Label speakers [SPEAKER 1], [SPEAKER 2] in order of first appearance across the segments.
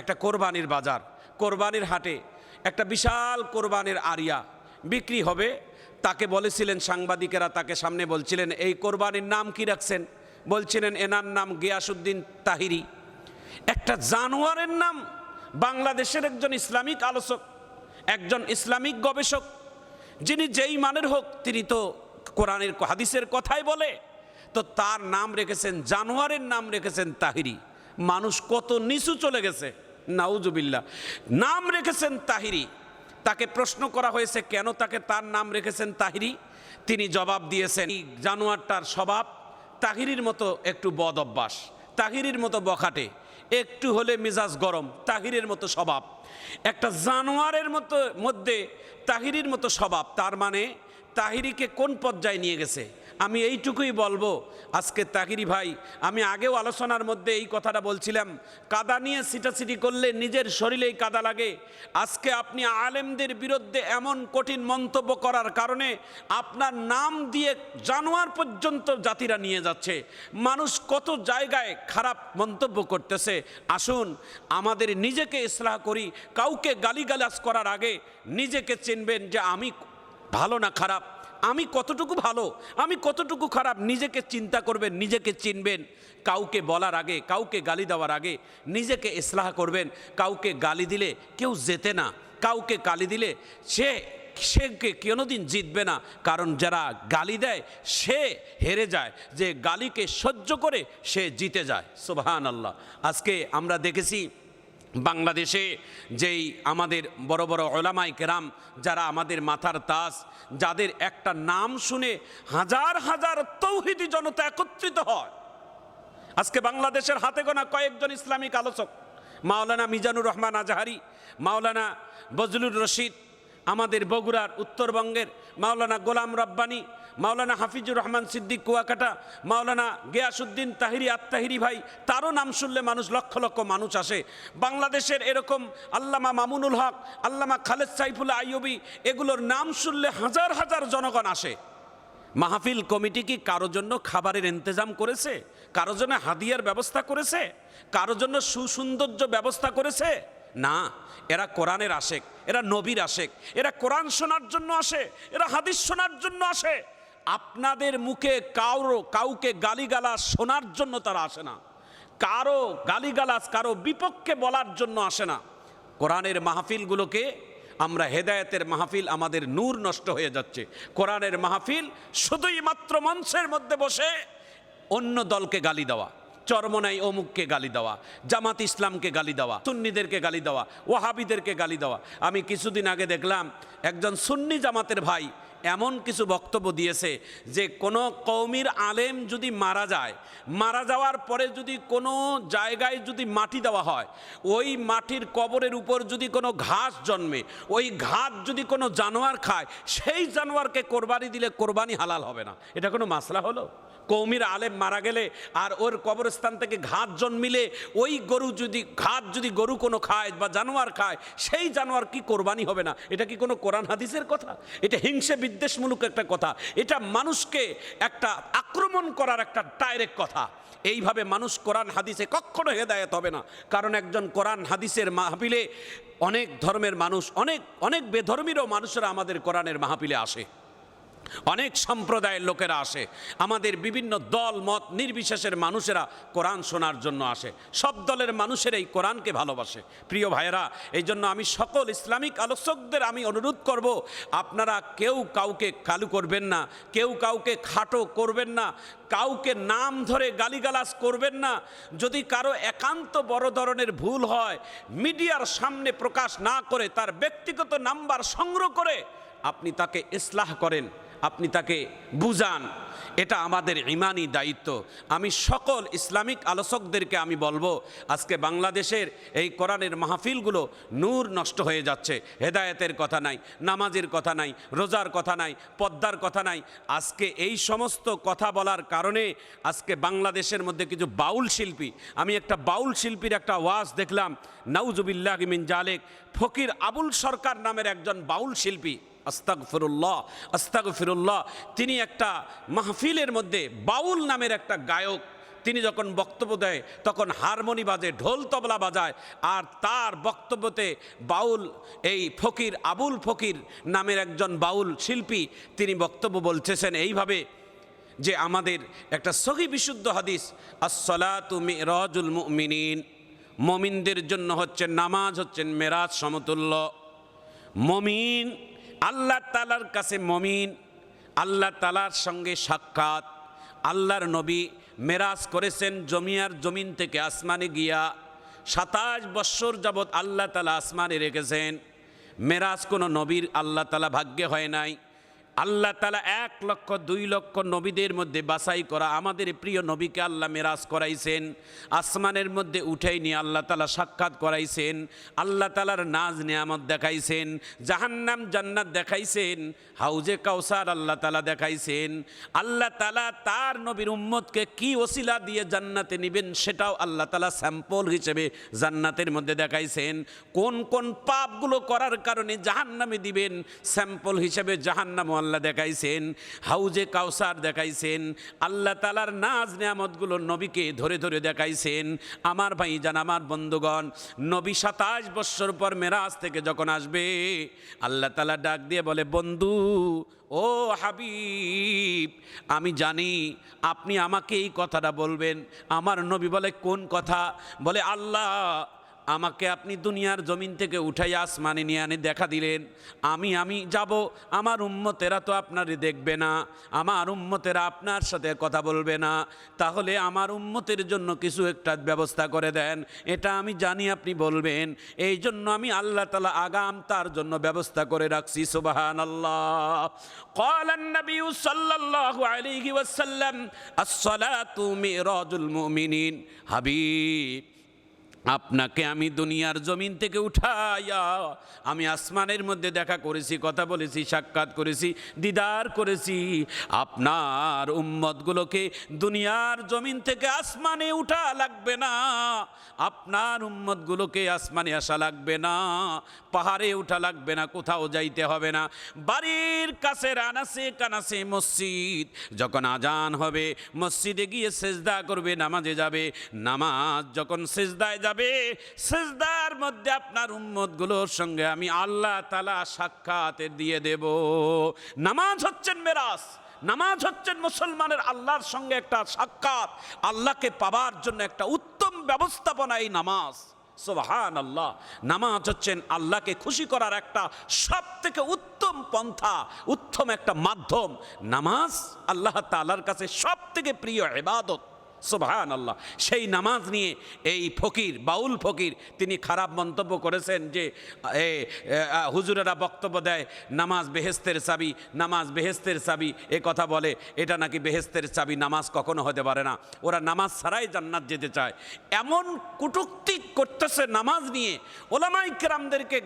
[SPEAKER 1] একটা কোরবানির বাজার, কোরবানির হাটে একটা বিশাল কোরবানির আরিয়া বিক্রি হবে। তাকে বলেছিলেন সাংবাদিকেরা, তাকে সামনে বলছিলেন, এই কোরবানির নাম কি রাখছেন? বলছিলেন, এনার নাম গিয়াসুদ্দিন তাহিরি। একটা জানোয়ারের নাম, বাংলাদেশের একজন ইসলামিক আলোচক, একজন ইসলামিক গবেষক, যিনি যেই মানের হোক, তিনি তো কোরআনের হাদিসের কথাই বলে। তো তার নাম রেখেছেন, জানোয়ারের নাম রেখেছেন তাহিরি। মানুষ কত নিচু চলে গেছে। নাউজুবিল্লা নাম রেখেছেন তাহিরি। তাকে প্রশ্ন করা হয়েছে, কেন তাকে তার নাম রেখেছেন তাহিরি? তিনি জবাব দিয়েছেন, এই জানোয়ারটার স্বভাব তাহিরির মতো একটু বদ অভ্যাস, তাহিরির মতো বখাটে, একটু হলে মেজাজ গরম, তাহিরের মতো স্বভাব। একটা জানোয়ারের মতো, মধ্যে তাহিরির মতো স্বভাব, তার মানে তাহিরিকে কোন পর্যায়ে নিয়ে গেছে? আমি এইটুকুই বলব, আজকে তাহিরি ভাই, আমি আগেও আলোচনার মধ্যে এই কথাটা বলছিলাম, কাদা নিয়ে সিটাসিটি করলে নিজের শরীরেই কাদা লাগে। আজকে আপনি আলেমদের বিরুদ্ধে এমন কঠিন মন্তব্য করার কারণে আপনার নাম দিয়ে জানোয়ার পর্যন্ত জাতিরা নিয়ে যাচ্ছে। মানুষ কত জায়গায় খারাপ মন্তব্য করতেছে। আসুন, আমাদের নিজেকে ইসলাহ করি, কাউকে গালিগালাজ করার আগে নিজেকে চিনবেন যে আমি ভালো না খারাপ। আমি কতটুকু ভালো, আমি কতটুকু খারাপ, নিজেকে চিন্তা করবেন, নিজেকে চিনবেন, কাউকে বলার আগে, কাউকে গালি দেওয়ার আগে, নিজেকে ইসলাহ করবেন, কাউকে গালি দিলে কেউ যেতে না, কাউকে গালি দিলে সে সে কোনোদিন জিতবে না, কারণ যারা গালি দেয়, সে হেরে যায়, যে গালিকে সহ্য করে সে জিতে যায় সুবহান আল্লাহ আজকে আমরা দেখেছি বাংলাদেশে যেই আমাদের বড় বড় ওলামাই কেরাম, যারা আমাদের মাথার তাস যাদের একটা নাম শুনে হাজার হাজার তৌহিদি জনতা একত্রিত হয়। আজকে বাংলাদেশের হাতে গোনা কয়েকজন ইসলামিক আলোচক, মাওলানা মিজানুর রহমান আজহারি, মাওলানা বজলুর রশিদ আমাদের বগুড়ার উত্তরবঙ্গের মাওলানা গোলাম রব্বানি, মাওলানা হাফিজুর রহমান সিদ্দিক কুয়াকাটা, মাওলানা গিয়াসুদ্দিন তাহিরি আত্মাহিরি ভাই, তারও নাম শুনলে মানুষ লক্ষ লক্ষ মানুষ আসে। বাংলাদেশের এরকম আল্লামা মামুনুল হক, আল্লামা খালেদ সাইফুল্লাহ আইয়ুবি, এগুলোর নাম শুনলে হাজার হাজার জনগণ আসে। মাহফিল কমিটি কি কারোর জন্য খাবারের ইন্তজাম করেছে? কারও জন্য হাদিয়ার ব্যবস্থা করেছে? কারও জন্য সুসৌন্দর্য ব্যবস্থা করেছে? না, এরা কোরআনের আশেক, এরা নবীর আশেক, এরা কোরআন শোনার জন্য আসে, এরা হাদিস শোনার জন্য আসে। আপনাদের মুখে কারও, কাউকে গালিগালাজ শোনার জন্য তারা আসে না। কারও গালিগালাজ, কারও বিপক্ষে বলার জন্য আসে না। কোরআনের মাহফিলগুলোকে আমরা হেদায়েতের মাহফিল, আমাদের নূর নষ্ট হয়ে যাচ্ছে। কোরআনের মাহফিল শুধুই মাত্র মঞ্চের মধ্যে বসে অন্য দলকে গালি দেওয়া। চরমনাই অমুককে গালি দেওয়া, জামাত ইসলামকে গালি দেওয়া, সুন্নিদেরকে গালি দেওয়া, ওয়াহাবিদেরকে গালি দেওয়া। আমি কিছুদিন আগে দেখলাম, একজন সুন্নি জামাতের ভাই এমন কিছু বক্তব্য দিয়েছে যে কোনো কৌমির আলেম যদি মারা যায়, মারা যাওয়ার পরে যদি কোনো জায়গায় যদি মাটি দেওয়া হয়, ওই মাটির কবরের উপর যদি কোনো ঘাস জন্মে, ওই ঘাস যদি কোনো জানোয়ার খায়, সেই জানোয়ারকে কোরবানি দিলে কোরবানি হালাল হবে না। এটা কোনো মাসলা হলো? কৌমির আলেম মারা গেলে আর ওর কবরস্থান থেকে ঘাত জন্মিলে ওই গরু যদি ঘাত যদি গরু কোনো খায় বা জানোয়ার খায়, সেই জানোয়ার কি কোরবানি হবে না? এটা কি কোনো কোরআন হাদিসের কথা? এটা হিংসে বিদ্বেষমূলক একটা কথা। এটা মানুষকে একটা আক্রমণ করার একটা ডাইরেক্ট কথা। এইভাবে মানুষ কোরআন হাদিসে কখনো হেদায়ত হবে না। কারণ একজন কোরআন হাদিসের মাহফিলে অনেক ধর্মের মানুষ, অনেক অনেক বেধর্মীরও মানুষরা আমাদের কোরআনের মাহফিলে আসে। অনেক সম্প্রদায়ের লোকেরা আসে। আমাদের বিভিন্ন দল, মত নির্বিশেষের মানুষেরা কোরআন শোনার জন্য আসে। সব দলের মানুষেরাই কোরআনকে ভালোবাসে। প্রিয় ভাইয়েরা এই জন্য আমি সকল ইসলামিক আলোচকদের আমি অনুরোধ করব, আপনারা কেউ কাউকে কালু করবেন না, কেউ কাউকে খাটো করবেন না, কাউকে নাম ধরে গালিগালাজ করবেন না। যদি কারও একান্ত বড় ধরনের ভুল হয়, মিডিয়ার সামনে প্রকাশ না করে, তার ব্যক্তিগত নাম্বার সংগ্রহ করে আপনি তাকে ইসলাহ করেন। আপনি তাকে বুঝান। এটা আমাদের ইমানি দায়িত্ব। আমি সকল ইসলামিক আলোচকদেরকে আমি বলব, আজকে বাংলাদেশের এই কোরআনের মাহফিলগুলো নূর নষ্ট হয়ে যাচ্ছে। হেদায়েতের কথা নাই, নামাজের কথা নাই, রোজার কথা নাই, পদ্মার কথা নাই। আজকে এই সমস্ত কথা বলার কারণে আজকে বাংলাদেশের মধ্যে কিছু বাউল শিল্পী, আমি একটা বাউল শিল্পীর একটা ওয়াজ দেখলাম, নাউজুবিল্লাহ মিন জালেক, ফকির আবুল সরকার নামের একজন বাউল শিল্পী। আস্তাক ফিরুল্লাহ আস্তাক ফিরুল্লাহ তিনি একটা মাহফিলের মধ্যে বাউল নামের একটা গায়ক। তিনি যখন বক্তব্য দেয়, তখন হারমোনি বাজে, ঢোল তবলা বাজায়, আর তার বক্তব্যতে বাউল, এই ফকির আবুল ফকির নামের একজন বাউল শিল্পী, তিনি বক্তব্য বলতেছেন এইভাবে যে আমাদের একটা সহি বিশুদ্ধ হাদিস, আসসালাতু মিরাজুল মুমিনিন। মমিনদের জন্য হচ্ছে নামাজ হচ্ছেন মেরাজ সমতুল্য। মমিন আল্লাহ তালার কাছে মমিন, আল্লাহ তালার সঙ্গে সাক্ষাৎ, আল্লাহর নবী মেরাজ করেছেন জমিয়ার জমিন থেকে আসমানে গিয়া, সাতাশ বৎসর যাবৎ আল্লাহ তালা আসমানে রেখেছেন। মেরাজ কোনো নবীর আল্লাহ তালা ভাগ্যে হয় নাই। আল্লাহ তালা এক লক্ষ, দুই লক্ষ নবীদের মধ্যে বাছাই করা আমাদের প্রিয় নবীকে আল্লাহ মেরাজ করাইছেন, আসমানের মধ্যে উঠাই নিয়ে আল্লাহ তালা সাক্ষাৎ করাইছেন, আল্লাহ তালার নাজ নিয়ামত দেখাইছেন, জাহান্নাম জান্নাত দেখাইছেন, হাউজে কাউসার আল্লাহ তালা দেখাইছেন, আল্লাহ তালা তার নবীর উম্মতকে কি ওসিলা দিয়ে জান্নাতে নিবেন সেটাও আল্লাহ তালা স্যাম্পল হিসেবে জান্নাতের মধ্যে দেখাইছেন, কোন কোন পাপগুলো করার কারণে জাহান্নামে দিবেন, স্যাম্পল হিসেবে জাহান্নাম আল্লাহ দেখাইছেন, হাউজে কাউসার দেখাইছেন, আল্লাহ তালার নাজ নিয়ামতগুলো নবীকে ধরে ধরে দেখাইছেন। আমার ভাই জান আমার বন্ধুগণ, নবী সাতাশ বৎসর পর মেরাজ থেকে যখন আসবে, আল্লাহ তালা ডাক দিয়ে বলে, বন্ধু, ও হাবিব, আমি জানি আপনি আমাকে এই কথাটা বলবেন। আমার নবী বলে, কোন কথা? বলে, আল্লাহ আমাকে আপনি দুনিয়ার জমিন থেকে উঠাই আসমানে নিয়ে আনে দেখা দিলেন আমি আমি যাব আমার উম্মতেরা তো আপনারে দেখবে না আমার উম্মতেরা আপনার সাথে কথা বলবে না তাহলে আমার উম্মতের জন্য কিছু একটা ব্যবস্থা করে দেন এটা আমি জানি আপনি বলবেন এই জন্য আমি আল্লাহ তালা আগাম তার জন্য ব্যবস্থা করে রাখছি সুবাহান আল্লাহ قال النبي صلى الله عليه وسلم الصلاة مئراج المؤمنين হাবিব আপনাকে আমি দুনিয়ার জমিন থেকে উঠাইয়া আমি আসমানের মধ্যে দেখা করেছি, কথা বলেছি, সাক্ষাৎ করেছি, দিদার করেছি। আপনার উম্মতগুলোকে দুনিয়ার জমিন থেকে আসমানে উঠা লাগবে না। আপনার উম্মতগুলোকে আসমানে আসা লাগবে না। পাহাড়ে উঠা লাগবে না, কোথাও যাইতে হবে না। বাড়ির কাছে রানাসে কানাসে মসজিদ, যখন আজান হবে, মসজিদে গিয়ে সেজদা করবে, নামাজে যাবে। নামাজ যখন সেজদায় যাবে সেজদার মধ্যে আপনার উম্মতগুলোর সঙ্গে আমি আল্লাহ তালা সাক্ষাৎ দিয়ে দেব। নামাজ হচ্ছেন মেরাজ। নামাজ হচ্ছেন মুসলমানের আল্লাহর সঙ্গে একটা সাক্ষাৎ। আল্লাহকে পাবার জন্য একটা উত্তম ব্যবস্থাপনা এই নামাজ। সোহান আল্লাহ নামাজ হচ্ছেন আল্লাহকে খুশি করার একটা সব থেকে উত্তম পন্থা, উত্তম একটা মাধ্যম। নামাজ আল্লাহ তালার কাছে সব থেকে প্রিয় এবাদত সোভান আল্লাহ সেই নামাজ নিয়ে এই ফকির, বাউল ফকির, তিনি খারাপ মন্তব্য করেছেন যে হুজুরেরা বক্তব্য দেয়, নামাজ বেহেস্তের চাবি, নামাজ বেহেস্তের চাবি, এ কথা বলে, এটা নাকি বেহেস্তের চাবি, নামাজ কখনো হতে পারে না। ওরা নামাজ ছাড়াই জান্নাত যেতে চায়। এমন কুটুক্তি করতেছে নামাজ নিয়ে, ওলামাই কেরামদেরকে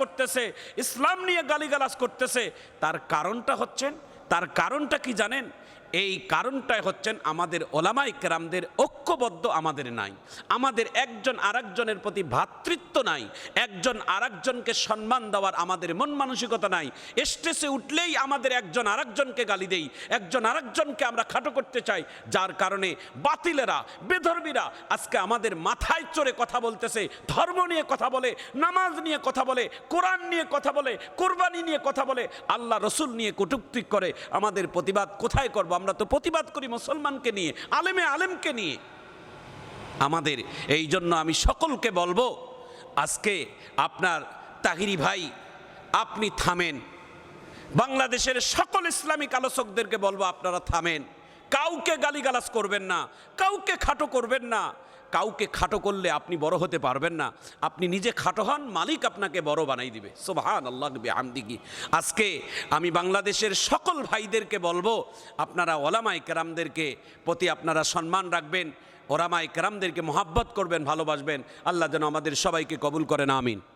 [SPEAKER 1] করতেছে, ইসলাম নিয়ে গালিগালাজ করতেছে। তার কারণটা হচ্ছেন, তার কারণটা কি জানেন? এই কারণটাই হচ্ছেন আমাদের ওলামাই কেরামদের ঐক্যবদ্ধ আমাদের নাই। আমাদের একজন আরেকজনের প্রতি ভ্রাতৃত্ব নাই। একজন আরেকজনকে সম্মান দেওয়ার আমাদের মন মানসিকতা নাই। স্টেজে উঠলেই আমাদের একজন আরেকজনকে গালি দেই। একজন আরেকজনকে আমরা খাটো করতে চাই। যার কারণে বাতিলেরা, বেধর্মীরা আজকে আমাদের মাথায় চড়ে কথা বলতেছে, ধর্ম নিয়ে কথা বলে, নামাজ নিয়ে কথা বলে, কোরআন নিয়ে কথা বলে, কোরবানি নিয়ে কথা বলে, আল্লাহ রসুল নিয়ে কটুক্তি করে আমাদের প্রতিবাদ কোথায় করব? আমরা তো প্রতিবাদ করি মুসলমানকে নিয়ে, আলেমে আলেমকে নিয়ে। আমাদের এই জন্য আমি সকলকে বলব, আজকে আপনার তাহিরি ভাই, আপনি থামেন। বাংলাদেশের সকল ইসলামিক আলোচকদেরকে বলব, আপনারা থামেন। কাউকে গালিগালাজ করবেন না, কাউকে খাটো করবেন না। কাউকে খাটো করলে আপনি বড় হতে পারবেন না। আপনি নিজে খাটো হন, মালিক আপনাকে বড় বানাই দিবে। সোভান আল্লাহ আমদিকি আজকে আমি বাংলাদেশের সকল ভাইদেরকে বলব, আপনারা ওলামাই কেরামদেরকে প্রতি আপনারা সম্মান রাখবেন ওরামাই কেরামদেরকে মোহাব্বত করবেন, ভালোবাসবেন। আল্লাহ যেন আমাদের সবাইকে কবুল করেন, আমিন।